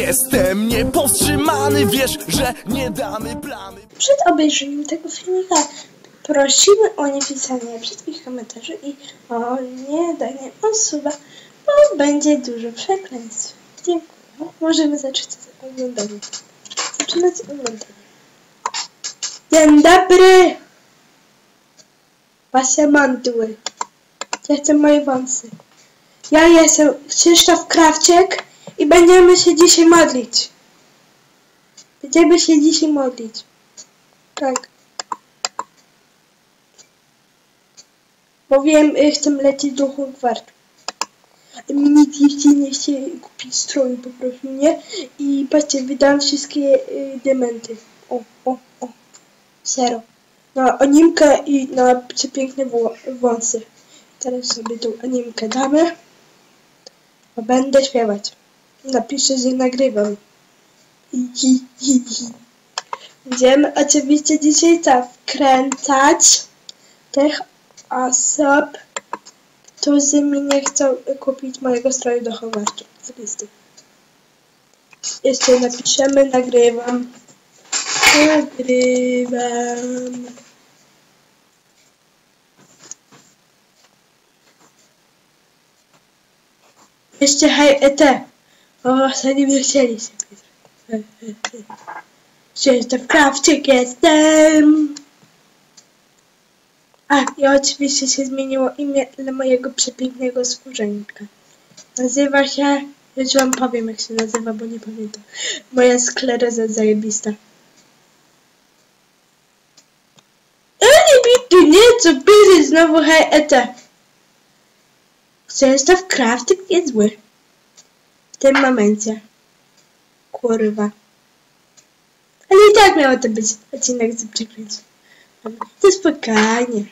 Jestem niepowstrzymany, wiesz, że nie damy plamy Przed obejrzeniem tego filmika prosimy o niepisanie wszystkich komentarzy i o nie danie osuba, bo będzie dużo przekleństw. Dziękuję. Możemy zacząć z oglądania. Zaczynać oglądanie. Dzień dobry! Wasze mandły. Ja chcę moje wąsy. Ja jestem Krzysztof Krawczyk i będziemy się dzisiaj modlić. Będziemy się dzisiaj modlić. Tak. Bo wiem, y, chcę lecieć do Hogwartu. Mi jeszcze nie chce kupić stroju po prostu, nie? I patrzcie, wydałam wszystkie y, dementy. O, o, o. Zero. Na animkę i na przepiękne wąsy. Teraz sobie tą animkę damy. A będę śpiewać. Napiszę, że nagrywam. Będziemy oczywiście dzisiaj? Wkręcać tych osób, którzy mi nie chcą kupić mojego stroju do z listy. Jeszcze napiszemy, nagrywam. Nagrywam. Jeszcze hej, ete. O, ostatnio mnie chcieliście. Krzysztof Krawczyk jestem. A, i oczywiście się zmieniło imię dla mojego przepięknego służeńka. Nazywa się... Już wam powiem, jak się nazywa, bo nie pamiętam. Moja skleroza zajebista. Ej, mi tu nie, co pisze znowu hej, ete. Jest zły. W tym momencie. Kurwa. Ale i tak miało to być odcinek z przekleństw. To spokojnie.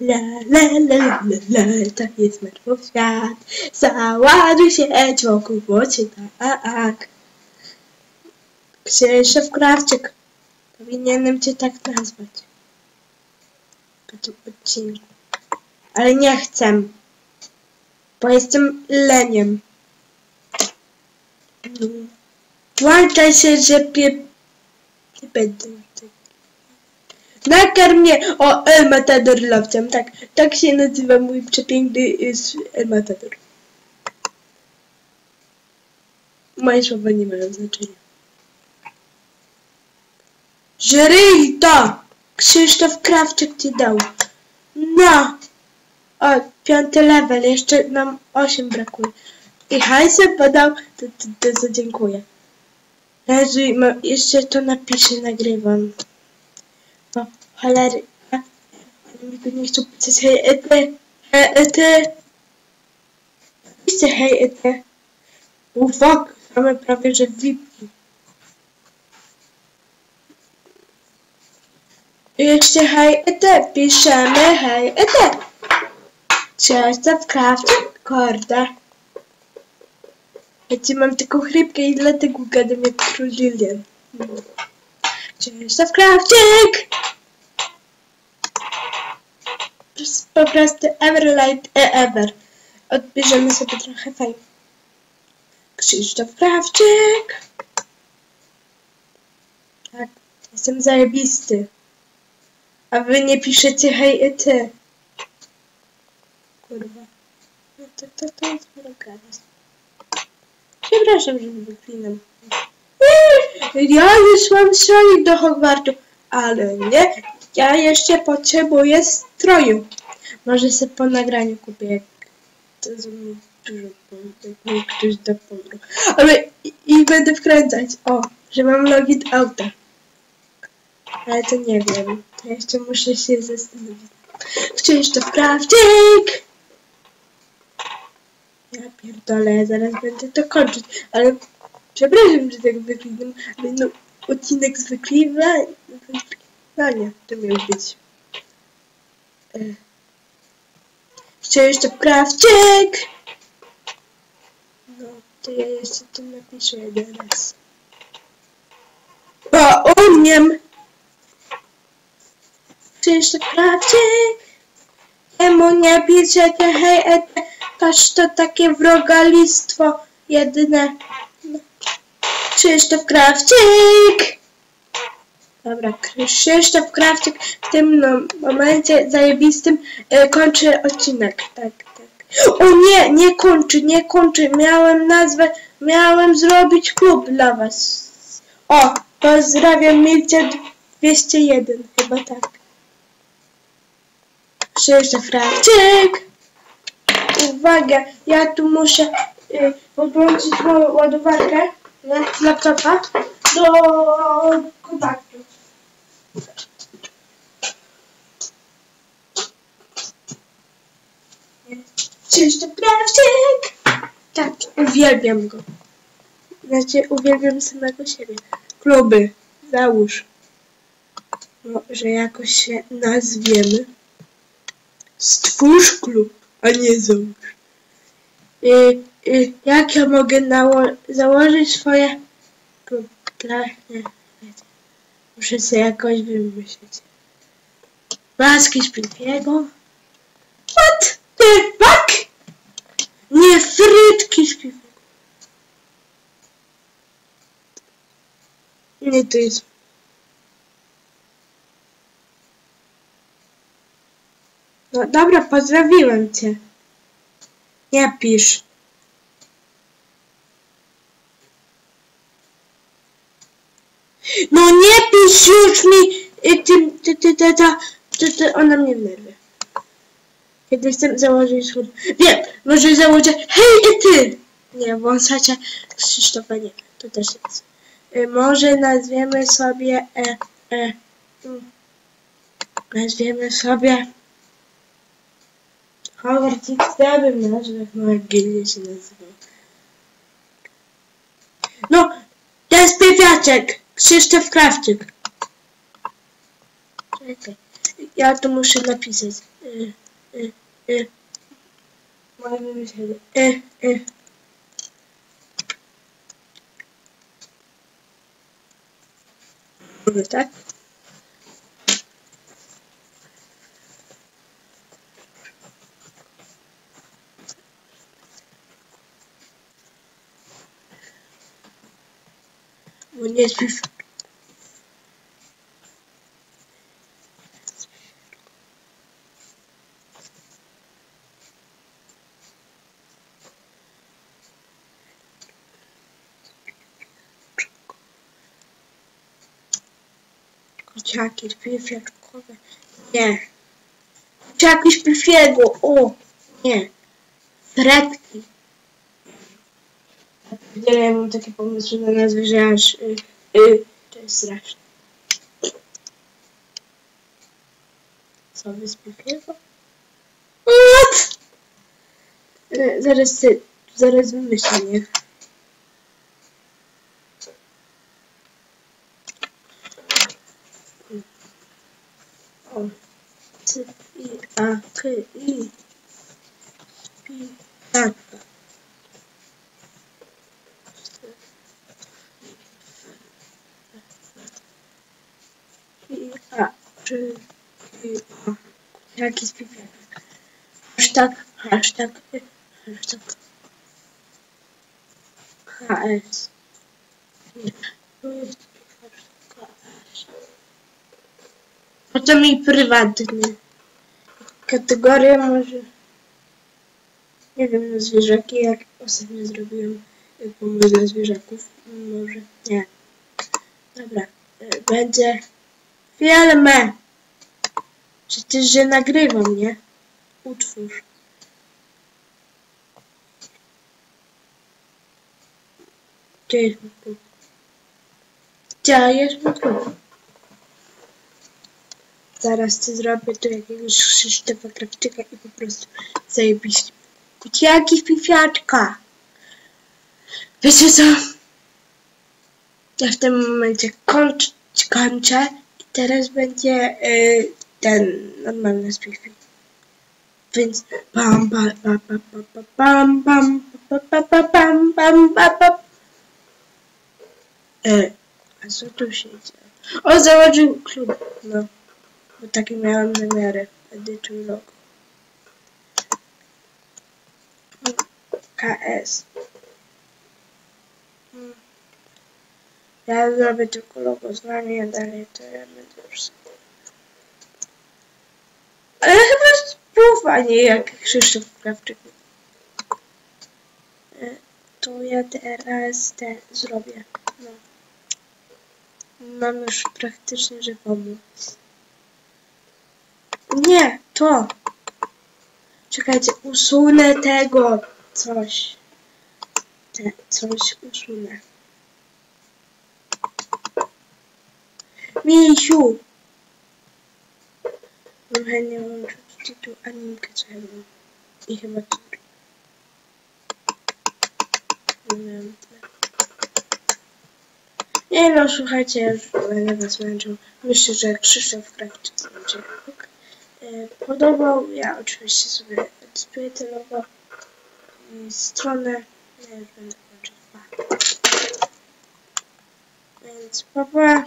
La la la la la to jest merwów świat. Załaduj się wokół włocie tak. Krzysztof Krawczyk. Powinienem cię tak nazwać. Po tym odcinku. Ale nie chcę. Bo jestem leniem. Włączaj się, że pie... Nie będę. Nakarm mnie! O, El Matador tak. Tak się nazywa mój przepiękny y, s- El Matador. Moje słowa nie mają znaczenia. Żryj to! Krzysztof Krawczyk ci dał. No! O, piąty level, jeszcze nam osiem brakuje. I hajsem podał, to, to, to za dziękuję. Ma- jeszcze to napiszę, nagrywam. No, cholery. Mi tu nie chcą pisać, hej, ety, hej, ety. Piszcie, hej. Oh fuck, mamy prawie, że VIPki. I Jeszcze hej, ety, piszemy, hej, ety. Krzysztof Krawczyk, korda. Wiecie, mam taką chrypkę i dlatego gadam jak król Julian. Krzysztof Krawczyk! Po prostu Everlight e ever. Odbierzemy sobie trochę fame. Krzysztof Krawczyk! Tak, jestem zajebisty. A wy nie piszecie hej i ty. Kurwa. No to, to, to jest. Przepraszam, że wyklinam. Ja już mam stroik do Hogwartu, ale nie, ja jeszcze potrzebuję stroju. Może sobie po nagraniu kupię, jak to mnie dużo jak mi ktoś da. Ale i, i będę wkręcać, o, że mam login auta. Ale to nie wiem, to jeszcze muszę się zastanowić. Krzysztof Krawczyk! Ja pierdolę, zaraz będę to kończyć, ale przepraszam, że tak wyklinam, ale no odcinek z wykliwa, to miał być. E. Krzysztof Krawczyk! No, to ja jeszcze to napiszę jeden raz. O, umiem! Krzysztof Krawczyk! Czemu nie piszecie hej, ete, toż to takie wrogalistwo jedyne. Krzysztof Krawczyk! Dobra, Krzysztof Krawczyk w tym no, momencie zajebistym e, kończy odcinek. Tak, tak. O nie, nie kończy, nie kończy. Miałem nazwę, miałem zrobić klub dla was. O, pozdrawiam Milcia 201, chyba tak. Krzysztof Krawczyk! Uwaga, ja tu muszę y, podłączyć moją ładowarkę nie, laptopa do kontaktu. Krzysztof Krawczyk! Tak, uwielbiam go. Znaczy, uwielbiam samego siebie. Kluby, załóż. No, że jakoś się nazwiemy. Stwórz klub, a nie załóż. Y, y, jak ja mogę założyć swoje wiecie. Muszę sobie jakoś wymyślić. Baski Szpilkiego? What the fuck? Nie, frytki Szpilkiego. Nie, to jest... dobra, pozdrowiłem cię. Nie pisz. No nie pisz już mi y, ty, ty, ty, ty, ty, ty, ona mnie wnerwia. Kiedy chcę założyć schód. Wiem, może założę, hej i ty! Nie, wąsacie Krzysztofa nie, to też jest. Y, może nazwiemy sobie, e, e, mm, nazwiemy sobie Howard X, ja bym nazwał, jak moja gilia się nazywa. No, ten spiewiaczek, Krzysztof Krawczyk. Czekaj, ja to muszę napisać. Y, y, y. Moje wymyślenie. Y, y. Może tak? nie śpisz. Jakie. Nie. Czy jakieś piwiego? O, nie. Fredki. Ja mam takie pomysły na nazwy, że aż... Y, y, to jest straszne. Co, wyspiewego? What? Zaraz, ty- zaraz wymyślę, nie? O. C, I, A, K, I. Pi, tak. I, A, czy, A. Jaki spiewek? Hashtag, hashtag, hashtag. HS. Nie, tu jest hashtag. Potem i prywatny. Kategoria może... Nie wiem, na zwierzaki, jak ostatnio zrobiłem y, pomysł dla zwierzaków. Może nie. Dobra, y, będzie film. Przecież, że nagrywam, nie? Utwórz. Gdzie jest mój? Gdzie jest mój? Zaraz ty zrobię tu jakiegoś Krzysztofa Krawczyka i po prostu zajebiście. W pifiaczka. Wiecie co? Ja w tym momencie kończ, kończę teraz będzie y, ten normalny spiewik. Więc pam pam pam pam pam pam pam pam pam pam pam pam E, a co tu się dzieje? O, założył klub. No. Bo takie miałem zamiary. Edytuj logo. KS. Ja zrobię tylko logo z wami, a dalej to ja będę już. Ale chyba spów, nie jak Krzysztof Krawczyk. E, To ja teraz te zrobię. No. Mam już praktycznie, że pomóc. Nie, to. Czekajcie, usunę tego coś. Te, coś usunę. Misiu! Bym chętnie włączył ci tu animkę, mam. I chyba tu. Nie no, słuchajcie, będę was męczył. Myślę, że Krzysztof Krawczyk będzie ok. E, podobał. Ja oczywiście sobie edytuję te logo i stronę. Ja już będę kończyć. Pa. Więc papa.